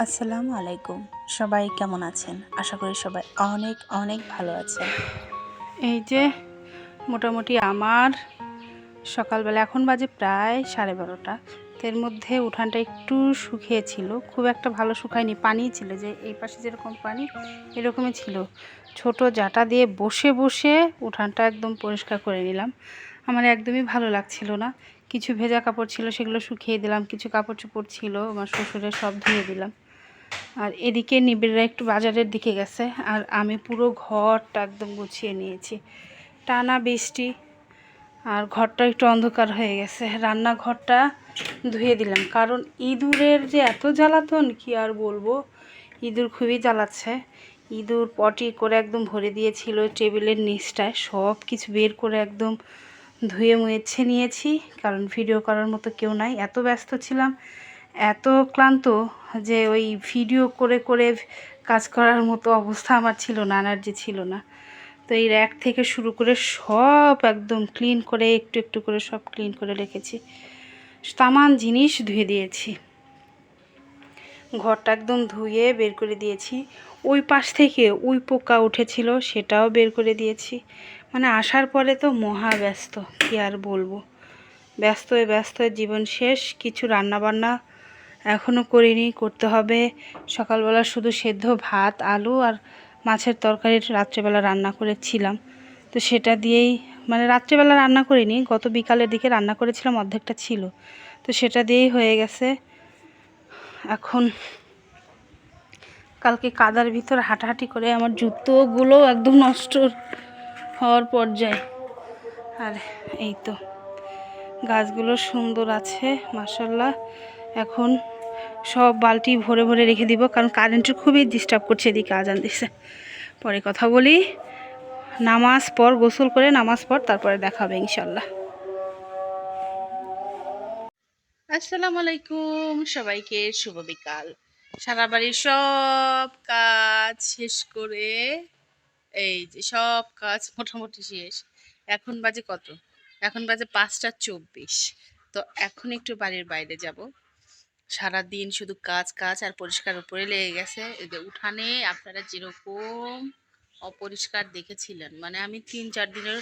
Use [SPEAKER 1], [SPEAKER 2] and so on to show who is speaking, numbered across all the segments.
[SPEAKER 1] আসসালামু আলাইকুম। সবাই কেমন আছেন? আশা করি সবাই অনেক অনেক ভালো আছেন। এই যে, মোটামুটি আমার সকালবেলা এখন বাজে প্রায় সাড়ে বারোটা। এর মধ্যে উঠানটা একটু শুকিয়েছিল খুব একটা ভালো শুকায়নি, পানি ছিল যে এই পাশে যেরকম পানি, এরকমই ছিল। ছোট জাটা দিয়ে বসে বসে উঠানটা একদম পরিষ্কার করে নিলাম। আমার একদমই ভালো লাগছিল না। কিছু ভেজা কাপড় ছিল সেগুলো শুকিয়ে দিলাম, কিছু কাপড় চোপড় ছিল, আমার শ্বশুরের সব ধুয়ে দিলাম। আর এদিকে নিবিড়রা একটু বাজারের দিকে গেছে, আর আমি পুরো ঘরটা একদম গুছিয়ে নিয়েছি। টানা বৃষ্টি, আর ঘরটা একটু অন্ধকার হয়ে গেছে। রান্নাঘরটা ধুয়ে দিলাম, কারণ ইঁদুরের যে এত জ্বালাতন, কি আর বলব? ইঁদুর খুবই জ্বালাচ্ছে। ইঁদুর পটি করে একদম ভরে দিয়েছিল টেবিলের নিচটায়, সব কিছু বের করে একদম ধুয়ে মুয়েছে নিয়েছি, কারণ ভিডিও করার মতো কেউ নাই। এত ব্যস্ত ছিলাম এত ক্লান্ত যে ওই ভিডিও করে করে কাজ করার মতো অবস্থা আমার ছিল না, এনার্জি ছিল না। তো এই র্যাক থেকে শুরু করে সব একদম ক্লিন করে, একটু একটু করে সব ক্লিন করে রেখেছি। তামান জিনিস ধুয়ে দিয়েছি। ঘরটা একদম ধুয়ে বের করে দিয়েছি। ওই পাশ থেকে ওই পোকা উঠেছিল, সেটাও বের করে দিয়েছি। মানে আসার পরে তো মহা ব্যস্ত, কী আর বলব। ব্যস্ত ব্যস্ত জীবন শেষ, কিছু রান্না বান্না এখনও করিনি, করতে হবে। সকালবেলা শুধু সেদ্ধ ভাত, আলু আর মাছের তরকারি রাত্রেবেলা রান্না করেছিলাম। তো সেটা দিয়েই মানে রাত্রেবেলা রান্না করিনি, গত বিকালের দিকে রান্না করেছিলাম, অর্ধেকটা ছিল। তো সেটা দিয়েই হয়ে গেছে। এখন কালকে কাদার ভিতর হাঁটাহাঁটি করে আমার জুতোগুলো একদম নষ্ট হওয়ার পর্যায়ে। আর এই তো, গাছগুলো সুন্দর আছে মাসাল্লাহ এখন সব বালতি ভরে ভরে রেখে দিব, কারণ কারেন্টের খুবই ডিস্টার্ব করছে এদিকে, আজান দিছে। পরে কথা বলি, নামাজ পর গোসল করে নামাজ পর তারপরে দেখা হবে ইনশাল্লাহ আসসালামু আলাইকুম, সবাইকে শুভ বিকাল। সারা বাড়ির সব কাজ শেষ করে, এই যে সব কাজ মোটামুটি শেষ। এখন বাজে কত? এখন বাজে পাঁচটা চব্বিশ। তো এখন একটু বাড়ির বাইরে যাব। সারা দিন শুধু কাজ কাজ আর পরিষ্কার উপরে লেগে গেছে। উঠানে আপনারা যেরকম অপরিষ্কার দেখেছিলেন মানে আমি তিন, চার দিনের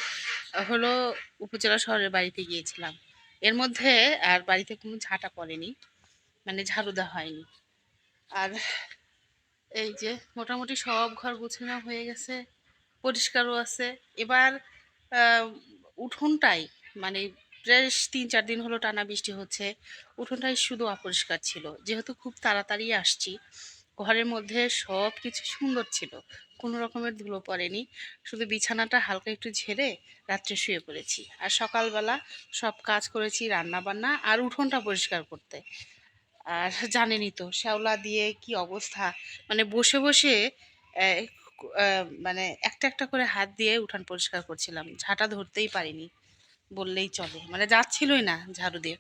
[SPEAKER 1] হলো উপজেলা শহরের বাড়িতে গিয়েছিলাম। এর মধ্যে আর বাড়িতে কোনো ঝাঁটা পড়েনি মানে ঝাড়ু দেওয়া হয়নি। আর এই যে মোটামুটি সব ঘর গুছানো হয়ে গেছে, পরিষ্কারও আছে। এবার উঠোনটাই মানে বেশ তিন চার দিন হলো টানা বৃষ্টি হচ্ছে। উঠোনটাই শুধু অপরিষ্কার ছিল। যেহেতু খুব তাড়াতাড়ি আসছি, ঘরের মধ্যে সব কিছু সুন্দর ছিল। কোনো রকমের ধুলো পড়েনি। শুধু বিছানাটা হালকা একটু ঝেড়ে রাত্রে শুয়ে পড়েছি। আর সকালবেলা সব কাজ করেছি রান্না বান্না আর উঠোনটা পরিষ্কার করতে। আর জানেনি তো, শ্যাওলা দিয়ে কি অবস্থা। মানে বসে বসে মানে একটা একটা করে হাত দিয়ে উঠান পরিষ্কার করছিলাম। ঝাঁটা ধরতেই পারিনি। বললেই চলে। মানে যাচ্ছিলই না ঝাড়ু দিয়ে।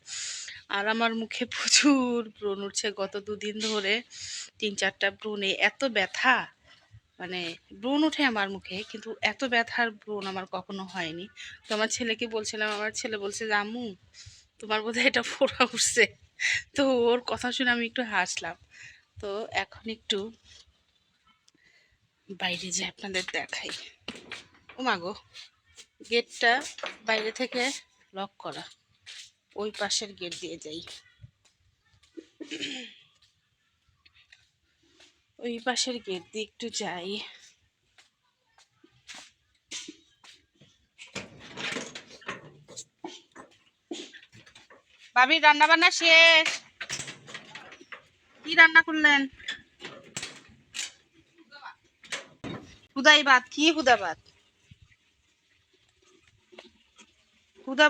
[SPEAKER 1] আর আমার মুখে প্রচুর ব্রণ উঠছে। গত দুদিন ধরে তিন চারটা ব্রণে এত ব্যথা মানে ব্রণ ওঠে আমার মুখে, কিন্তু এত ব্যথার ব্রণ আমার কখনো হয়নি। তো আমার ছেলেকে বলছিলাম, আমার ছেলে বলছে যে তোমার বোধহয় এটা ফোড়া উঠছে। তো ওর কথা শুনে আমি একটু হাসলাম। তো এখন একটু বাইরে যে আপনাদের দেখাই। ও মাগো গেটটা বাইরে থেকে লক করা। ওই পাশের গেট দিয়ে যাই। ওই পাশের গেট দিয়ে একটু যাই। ভাবি রান্না বান্না শেষ। কি রান্না করলেন? হুদাই ভাত, কি হুদা ভাত?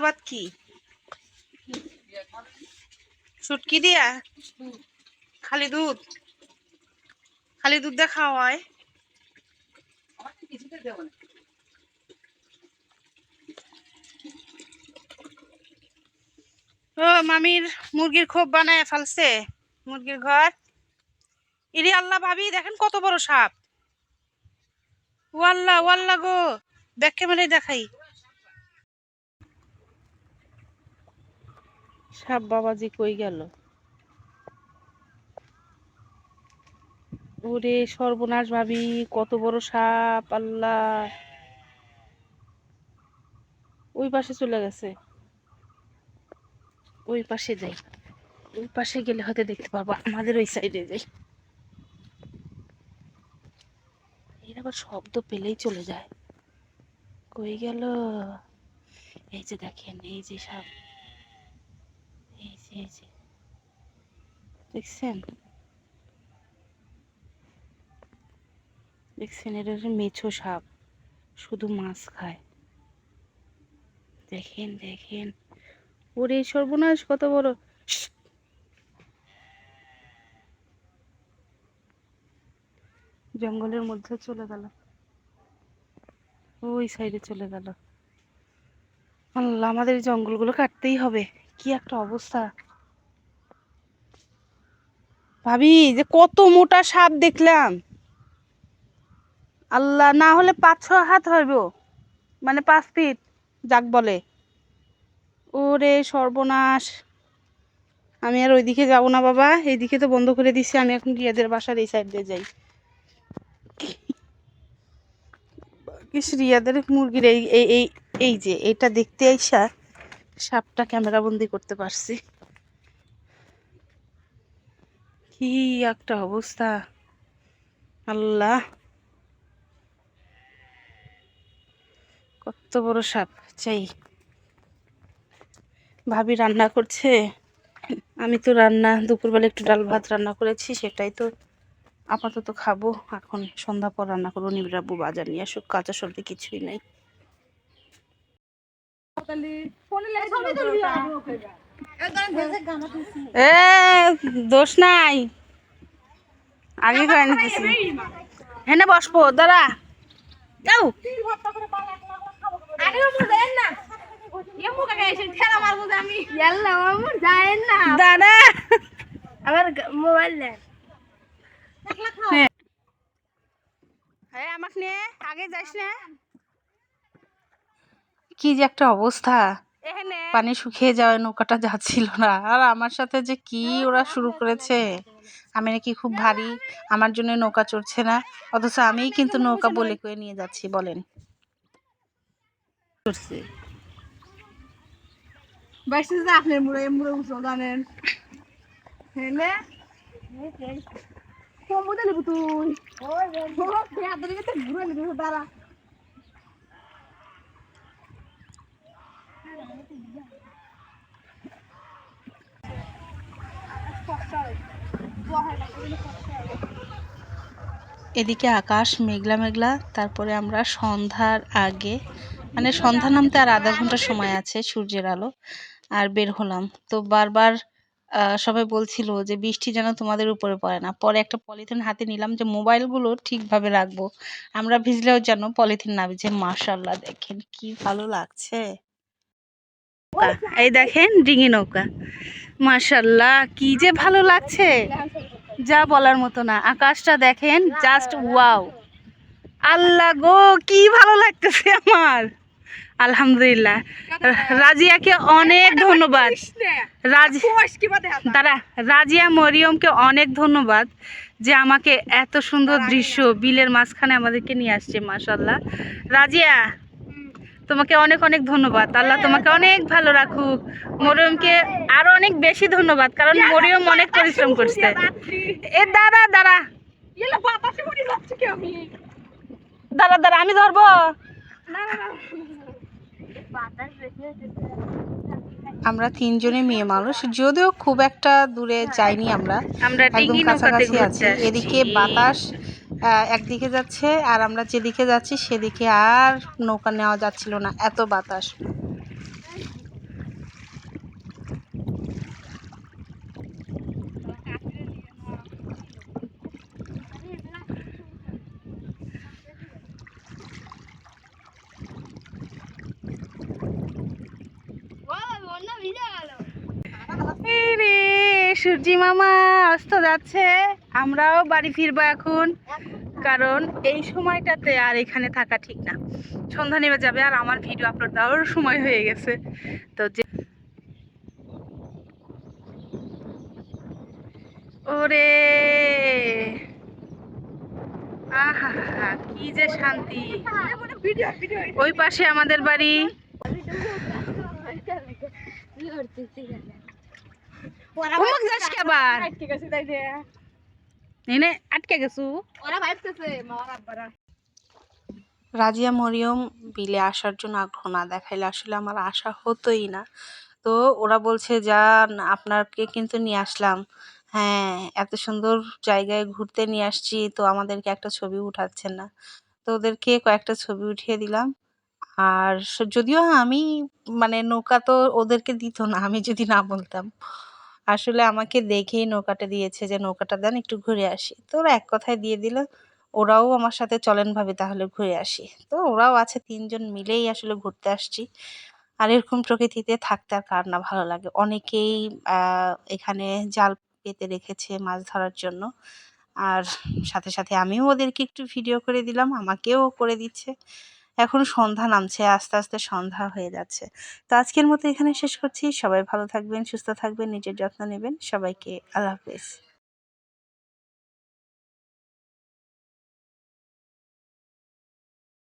[SPEAKER 1] ভাত কি? সুটকি দিয়া? খালি দুধ? খালি দুধ খাওয়া হয় ও, মামির মুরগির খোপ বানায় ফালছে, মুরগির ঘর। ইরি আল্লাহ ভাবি, দেখেন কত বড় সাপ। ওয়াল্লা ওয়াল্লা গো ব্যাক ক্যামেরায় দেখাই। সাপ বাবাজি কই গেল? ওরে সর্বনাশ ভাবি, কত বড় সাপ, আল্লাহ। ওই পাশে চলে গেছে। ওই পাশে যাই। ওই পাশে গেলে হয়তো দেখতে পারব, আমাদের ওই সাইডে যাই। এর আবার শব্দ পেলেই চলে যায়। কই গেল? এই যে দেখেন, এই যে সাপ। এই যে দেখছেন? দেখছেন, এটা হচ্ছে মেছো সাপ। শুধু মাছ খায়। দেখেন দেখেন। ওরে, সর্বনাশ, কত বড়। জঙ্গলের মধ্যে চলে গেল। ওই সাইডে চলে গেল। আল্লাহ, আমাদের জঙ্গলগুলো কাটতেই হবে। কি একটা অবস্থা? ভাবি, যে কত মোটা সাপ দেখলাম। আল্লাহ, না হলে পাঁচ ছ হাত হইব। মানে পাঁচ ফিট, যাক বলে। ওরে সর্বনাশ। আমি আর ওইদিকে যাব না, বাবা। এইদিকে তো বন্ধ করে দিছি, আমি এখন রিয়াদের বাসার এই সাইড দিয়ে যাই। রিয়াদের মুরগির এই এই এই যে, এটা দেখতে আইসা সাপটা ক্যামেরা বন্দি করতে পারছি। কি একটা অবস্থা। আল্লাহ। কত বড় সাপ, চাই। ভাবি রান্না করছে। আমি তো রান্না, দুপুরবেলা একটু ডাল ভাত রান্না করেছি, সেটাই তো আপাতত খাব। এখন সন্ধ্যা পর রান্না করব নিবিড়াবু বাজার নিয়ে আসুক, কাঁচা সবজি কিছুই নেই। এ দোষ নাই নিতেছি হেনে বসবো দাঁড়া যাও দাঁড়া
[SPEAKER 2] আমার মোবাইল
[SPEAKER 1] হ্যাঁ আমাকে নিয়ে আগে যাইস না কি যে একটা অবস্থা পানি শুকিয়ে যাওয়ায় নৌকাটা যাচ্ছিল না আর আমার সাথে যে কি ওরা শুরু করেছে আমি নাকি খুব ভারী আমার জন্য নৌকা চড়ছে না অথচ আমিই কিন্তু নৌকা বলে করে নিয়ে যাচ্ছি বলেন চড়ছে
[SPEAKER 2] বাইসে যে আপনার মুড়ে মুড়ে উঠো জানেন হেলে কমু দিলি তুই ওই হাতের দিকে ঘুরে নিবি দাঁড়া
[SPEAKER 1] এদিকে আকাশ মেঘলা মেঘলা, তারপরে আমরা সন্ধ্যার আগে মানে সন্ধ্যা নামতে আর আধা ঘণ্টা সময় আছে সূর্যের আলো, আর বের হলাম। তো বারবার সবাই বলছিল যে বৃষ্টি যেন তোমাদের উপরে পড়ে না। পরে একটা পলিথিন হাতে নিলাম যে মোবাইলগুলো ঠিকভাবে রাখব। আমরা ভিজলেও যেন পলিথিন না ভিজে মাশাল্লাহ দেখেন কি ভালো লাগছে। এই দেখেন ডিঙি নৌকা। মাশাল্লাহ কি যে ভালো লাগছে। যা বলার মতো না, আকাশটা দেখেন জাস্ট ওয়াও আল্লাহ গো, কি ভালো লাগতেছে আমার। আলহামদুলিল্লাহ, রাজিয়াকে অনেক ধন্যবাদ। দাঁড়া, রাজিয়া মরিয়মকে অনেক ধন্যবাদ যে আমাকে এত সুন্দর দৃশ্য, বিলের মাঝখানে আমাদেরকে নিয়ে আসছে মাশাল্লাহ রাজিয়া তোমাকে অনেক অনেক ধন্যবাদ। আল্লাহ তোমাকে অনেক ভালো রাখুক। মরিয়মকে আরও অনেক বেশি ধন্যবাদ কারণ মরিয়ম অনেক পরিশ্রম করছে। এ দাঁড়া দাঁড়া। দাঁড়া দাঁড়া আমি ধরবো। আমরা তিনজনে মেয়ে মানুষ যদিও খুব একটা দূরে যাইনি আমরা।
[SPEAKER 2] আমরা
[SPEAKER 1] একদম কাছাকাছি এদিকে বাতাস একদিকে যাচ্ছে আর আমরা যেদিকে যাচ্ছি সেদিকে আর নৌকা নেওয়া যাচ্ছিল না, এত বাতাস। সূর্যি মামা, অস্ত যাচ্ছে। আমরাও বাড়ি ফিরবো এখন। কারণ এই সময়টাতে আর এখানে থাকা ঠিক না। সন্ধ্যা নেমে যাবে আর আমার ভিডিও আপলোড দেওয়ার সময় হয়ে গেছে। তো যে ওরে! আহা কি যে শান্তি। ওই পাশে আমাদের বাড়ি। যাস আবার
[SPEAKER 2] ঠিক আছে তাই দে
[SPEAKER 1] এনে আটকে গেছু।
[SPEAKER 2] ওরা ভাবতেছে মা আব্বারা
[SPEAKER 1] রাজিয়া মরিয়ম বিলে আসার জন্য আগ্রহ না দেখাইলে আসলে আমার আশা হতোই না। তো ওরা বলছে যা আপনাকে কিন্তু নিয়ে আসলাম। হ্যাঁ এত সুন্দর জায়গায় ঘুরতে নিয়ে আসছি তো আমাদেরকে একটা ছবি উঠাচ্ছেন না। তো ওদেরকে কয়েকটা ছবি উঠিয়ে দিলাম। আর যদিও আমি মানে নৌকা তো ওদেরকে দিত না আমি যদি না বলতাম। আসলে আমাকে দেখেই নৌকাটা দিয়েছে যে, নৌকাটা দেন, একটু ঘুরে আসি। তো ওরা এক কথায় দিয়ে দিল, ওরাও আমার সাথে চলেন ভাবে, তাহলে ঘুরে আসি। তো ওরাও আছে তিনজন মিলেই আসলে ঘুরতে আসছি। আর এরকম প্রকৃতিতে থাকতে আর কার না ভালো লাগে। অনেকেই এখানে জাল পেতে রেখেছে মাছ ধরার জন্য। আর সাথে সাথে আমিও ওদেরকে একটু ভিডিও করে দিলাম, আমাকেও করে দিচ্ছে। এখন সন্ধ্যা নামছে, আস্তে আস্তে সন্ধ্যা হয়ে যাচ্ছে। তো আজকের মতো এখানে শেষ করছি। সবাই ভালো থাকবেন, সুস্থ থাকবেন, নিজের যত্ন নেবেন। সবাইকে আল্লাহ হাফেজ।